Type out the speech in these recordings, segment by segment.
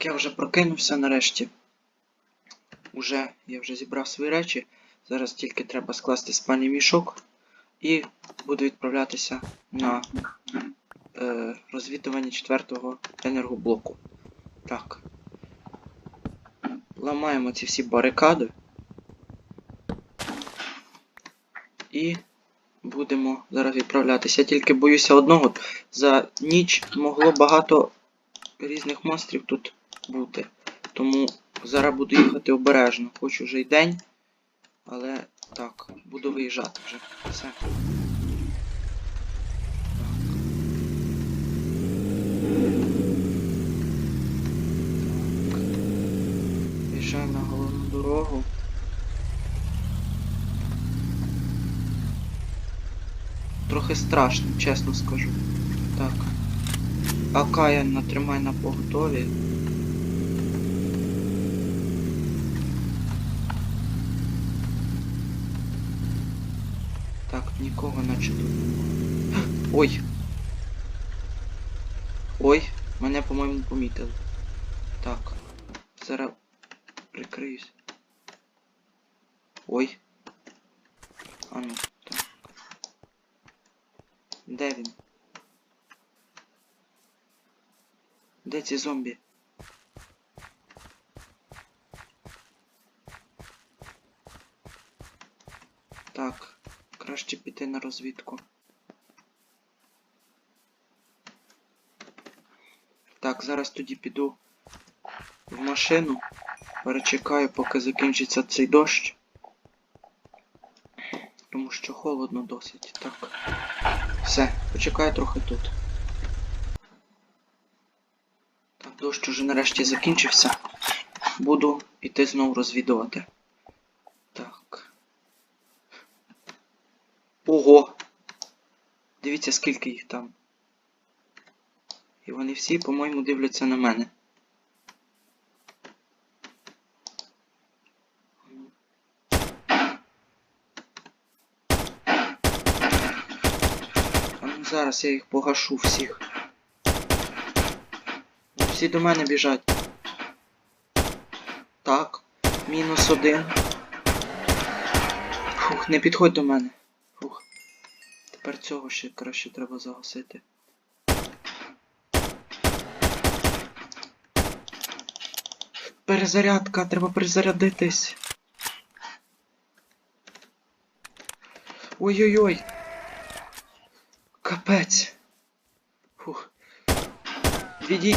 Так, я вже прокинувся нарешті. Уже я вже зібрав свої речі. Зараз тільки треба скласти спальний мішок і буду відправлятися на е, розвідування четвертого енергоблоку. Так. Ламаємо ці всі барикади. І будемо зараз відправлятися. Я тільки боюся одного. За ніч могло багато різних монстрів тут бути. Тому зараз буду їхати обережно. Хоч уже й день. Але так, буду виїжджати вже. Все. Так. На головну дорогу. Трохи страшно, чесно скажу. Так. Акая натримай на поготові. Так, нікого наче тут. Ой! Ой, мене, по-моєму, помітили. Так. Зараз прикриюсь. Ой. А ну, так. Де він? Де ці зомбі? Так, краще піти на розвідку. Так, зараз тоді піду в машину. Перечекаю, поки закінчиться цей дощ. Тому що холодно досить. Так. Все, почекаю трохи тут. Так, дощ уже нарешті закінчився. Буду іти знову розвідувати. Так. Ого! Дивіться, скільки їх там. І вони всі, по-моєму, дивляться на мене. А ну зараз я їх погашу всіх. Всі до мене біжать. Так, мінус один. Фух, не підходь до мене. Тепер цього ще краще треба загасити. Перезарядка, треба перезарядитись. Ой-ой-ой. Капець. Фух. Відій.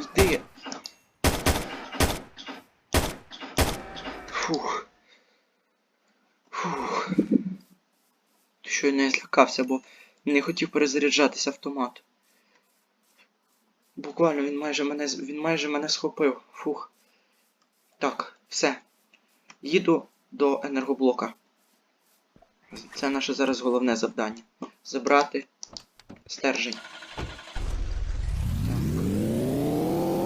Йди. Фух. Щойно я злякався, бо не хотів перезаряджатися автомат. Буквально він майже мене він майже мене схопив. Фух. Так, все. Їду до енергоблока. Це наше зараз головне завдання. Забрати стержень. Так.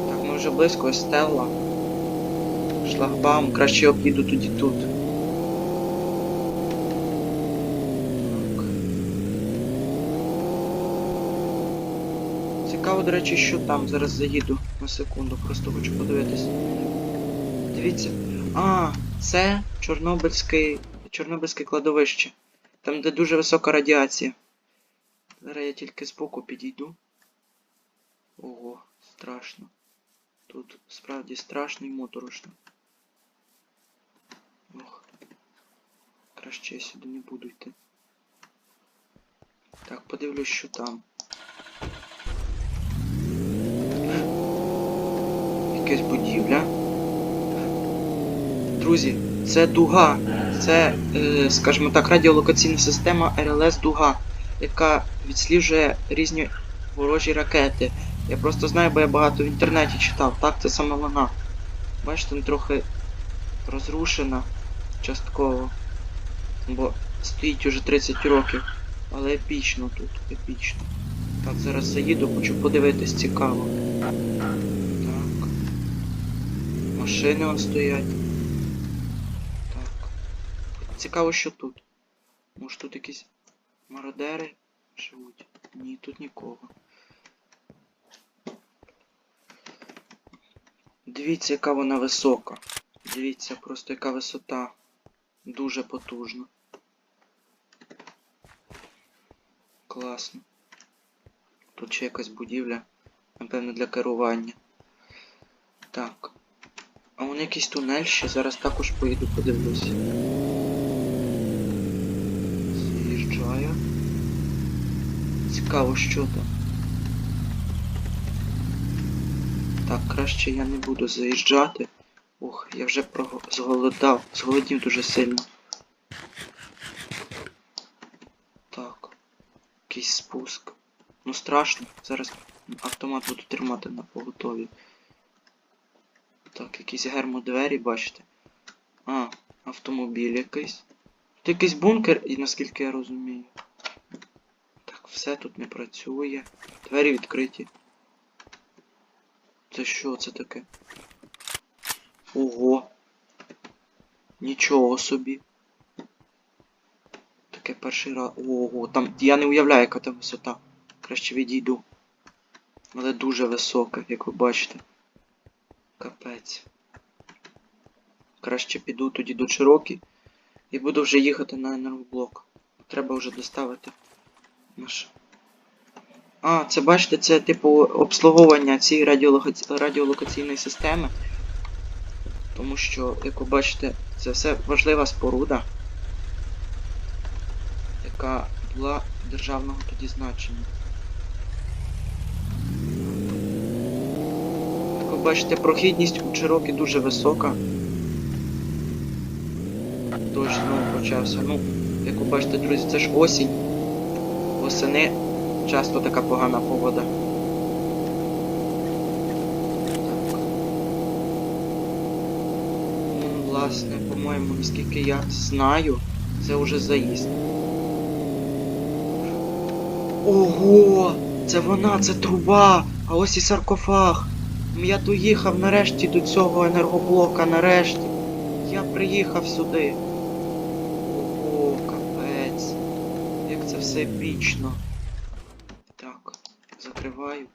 Так, ми вже близько Стелла. Шлагбаум, краще об'їду тоді тут. До речі, що там. Зараз заїду на секунду, просто хочу подивитись. Дивіться. А, це Чорнобильський. Чорнобильське кладовище. Там, де дуже висока радіація. Зараз я тільки збоку підійду. Ого, страшно. Тут справді страшно і моторошно. Ох. Краще я сюди не буду йти. Так, подивлюсь, що там. Якась будівля. Друзі, це дуга. Це, е, скажімо так, радіолокаційна система РЛС Дуга, яка відсліджує різні ворожі ракети. Я просто знаю, бо я багато в інтернеті читав. Так, це саме вона. Бачите, вона трохи розрушена частково. Бо стоїть уже 30 років. Але епічно тут, епічно. Так, зараз заїду, хочу подивитись, цікаво. Машини он стоять. Так. Цікаво, що тут. Може тут якісь мародери живуть? Ні, тут нікого. Дивіться, яка вона висока. Дивіться, просто яка висота. Дуже потужно. Класно. Тут ще якась будівля. Напевно, для керування. Так. А вон якийсь тунель ще. Зараз також поїду подивлюсь. З'їжджаю. Цікаво, що там. Так, краще я не буду заїжджати. Ух, я вже прого... зголодав, зголодів дуже сильно. Так. Якийсь спуск. Ну страшно. Зараз автомат буду тримати на поготові. Так, якісь гермодвері, бачите. А, автомобіль якийсь. Тут якийсь бункер, і наскільки я розумію. Так, все тут не працює. Двері відкриті. Це що це таке? Ого. Нічого собі. Таке перший раз. Ого, там. Я не уявляю, яка там висота. Краще відійду. Але дуже висока, як ви бачите. Капець. Краще піду тоді до Чирокі і буду вже їхати на енергоблок. Треба вже доставити наш. А, це бачите, це типу обслуговування цієї радіолока- радіолокаційної системи. Тому що, як ви бачите, це все важлива споруда, яка була державного тоді значення. Як ви бачите, прохідність у Чирокі дуже висока. Дощ знову почався. Ну, як ви бачите, друзі, це ж осінь. Восени часто така погана погода. Так. Ну, власне, по-моєму, наскільки я знаю, це вже заїзд. Ого! Це вона, це труба! А ось і саркофаг! Я доїхав нарешті до цього енергоблока, нарешті. Я приїхав сюди. Ого, капець. Як це все епічно. Так, закриваю.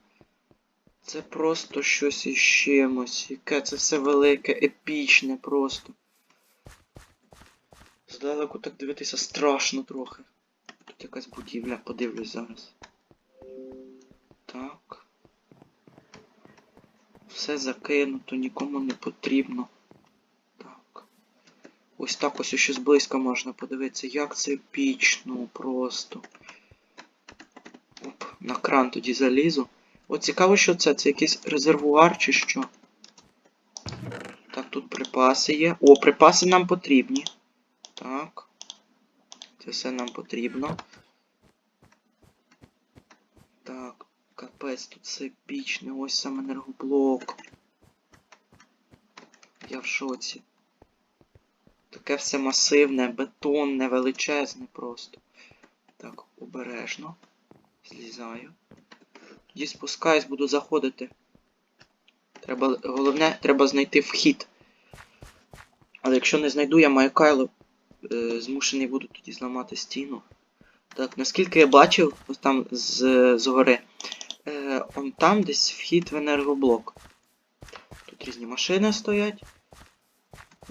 Це просто щось із чимось. Яке це все велике, епічне просто. Здалеку так дивитися страшно трохи. Тут якась будівля, подивлюсь зараз. Так. Все закинуто, нікому не потрібно. Так. Ось так ось ще зблизька можна подивитися, як це епічно просто. Оп, на кран тоді залізу. От цікаво, що це? Це якийсь резервуар чи що? Так, тут припаси є. О, припаси нам потрібні. Так. Це все нам потрібно. Так, капець, тут все епічне. Ось сам енергоблок. Я в шоці. Таке все масивне, бетонне, величезне просто. Так, обережно. Злізаю. Тоді спускаюсь, буду заходити. Треба, головне, треба знайти вхід. Але якщо не знайду, я маю кайло, е, змушений буду тоді зламати стіну. Так, наскільки я бачив, ось там з, згори, е, он там десь вхід в енергоблок. Тут різні машини стоять.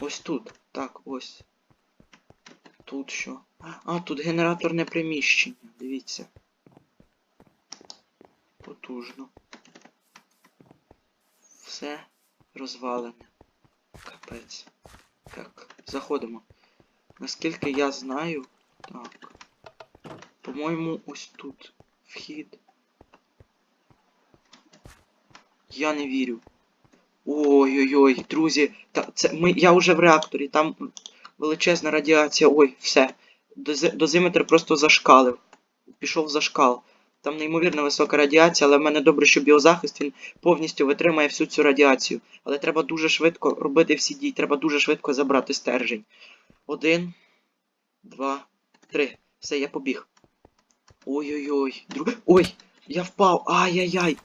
Ось тут. Так, ось. Тут що? А, тут генераторне приміщення. Дивіться. Потужно. Все розвалене. Капець. Так, заходимо. Наскільки я знаю. Так. По-моєму, ось тут вхід. Я не вірю. Ой-ой-ой, друзі, та це ми. Я вже в реакторі, там величезна радіація. Ой, все. Дози- Дозиметр просто зашкалив. Пішов за шкал. Там неймовірно висока радіація, але в мене добре, що біозахист він повністю витримає всю цю радіацію. Але треба дуже швидко робити всі дії, треба дуже швидко забрати стержень. Один, два, три. Все, я побіг. Ой-ой-ой. Друг... Ой! Я впав! Ай-яй-яй!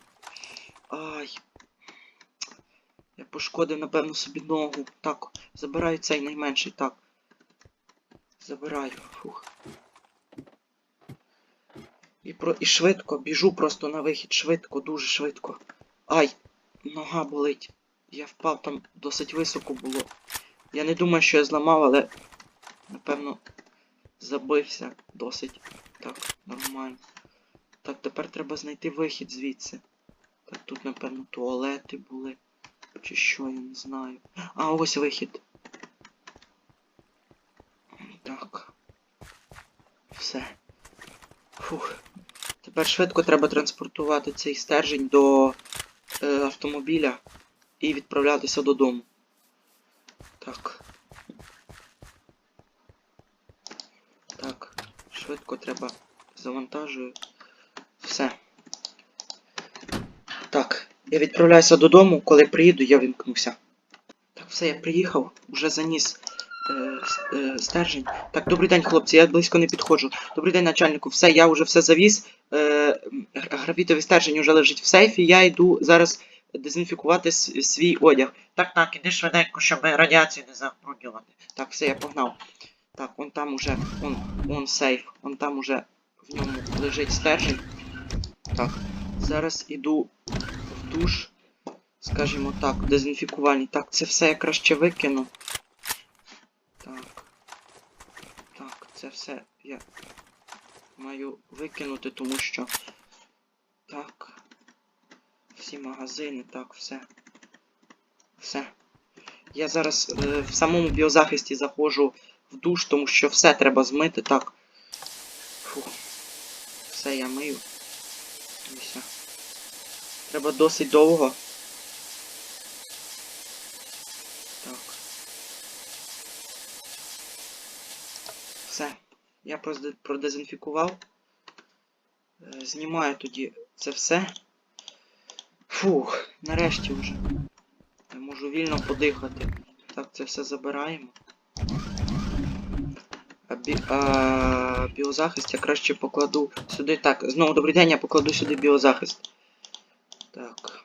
Ай. Я пошкодив, напевно, собі ногу. Так, забираю цей найменший, так. Забираю. Фух. І, про... і швидко, біжу просто на вихід, швидко, дуже швидко. Ай! Нога болить. Я впав там досить високо було. Я не думаю, що я зламав, але напевно забився досить. Так, нормально. Так, тепер треба знайти вихід звідси. Так, тут, напевно, туалети були. Чи що, я не знаю. А, ось вихід. Так. Все. Фух. Тепер швидко треба транспортувати цей стержень до е, автомобіля і відправлятися додому. Так. Так, швидко треба завантажую. Все. Так, я відправляюся додому, коли приїду, я вімкнуся. Так, все, я приїхав, вже заніс е, е, стержень. Так, добрий день, хлопці, я близько не підходжу. Добрий день, начальнику. Все, я вже все завіз. Е, м, гра- графітовий стержень вже лежить в сейфі. Я йду зараз дезінфікувати свій одяг. Так, так, іди швиденько, щоб радіацію не забруднювати. Так, все, я погнав. Так, он там уже, он, он сейф, он там уже в ньому лежить стержень. Так, зараз іду в душ, скажімо так, дезінфікувальний. Так, це все я краще викину. Так. Так, це все я маю викинути, тому що. Так. Всі магазини, так, все. Все. Я зараз е, в самому біозахисті заходжу в душ, тому що все треба змити, так. Фух. Все я мию. Треба досить довго. Так. Все. Я продезінфікував. Е, Знімаю тоді це все. Фух, нарешті вже. Я можу вільно подихати. Так, це все забираємо. А, бі... а біозахист я краще покладу сюди. Так, знову добрий день, я покладу сюди біозахист. Так.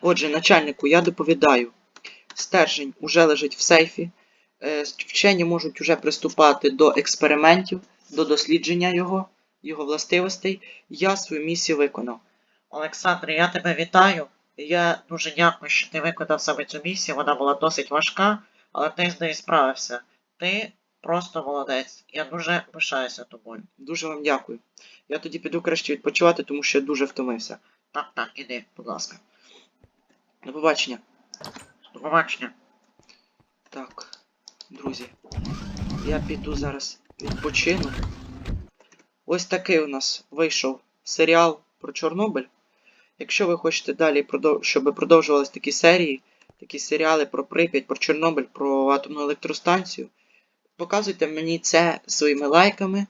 Отже, начальнику, я доповідаю. Стержень уже лежить в сейфі. Е, Вчені можуть уже приступати до експериментів, до дослідження його, його властивостей. Я свою місію виконав. Олександре, я тебе вітаю. Я дуже дякую, що ти виконав саме цю місію. Вона була досить важка, але ти з нею справився. Ти просто молодець. Я дуже пишаюся тобою. Дуже вам дякую. Я тоді піду краще відпочивати, тому що я дуже втомився. Так, так, іди, будь ласка. До побачення. До побачення. Так, друзі, я піду зараз відпочину. Ось такий у нас вийшов серіал про Чорнобиль. Якщо ви хочете далі, щоб продовжувались такі серії, такі серіали про Прип'ять, про Чорнобиль, про атомну електростанцію, показуйте мені це своїми лайками,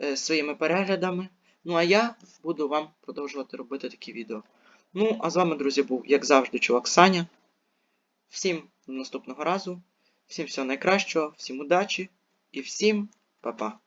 е, своїми переглядами. Ну а я буду вам продовжувати робити такі відео. Ну, а з вами, друзі, був, як завжди, чувак Саня. Всім до наступного разу. Всім всього найкращого, всім удачі і всім па-па.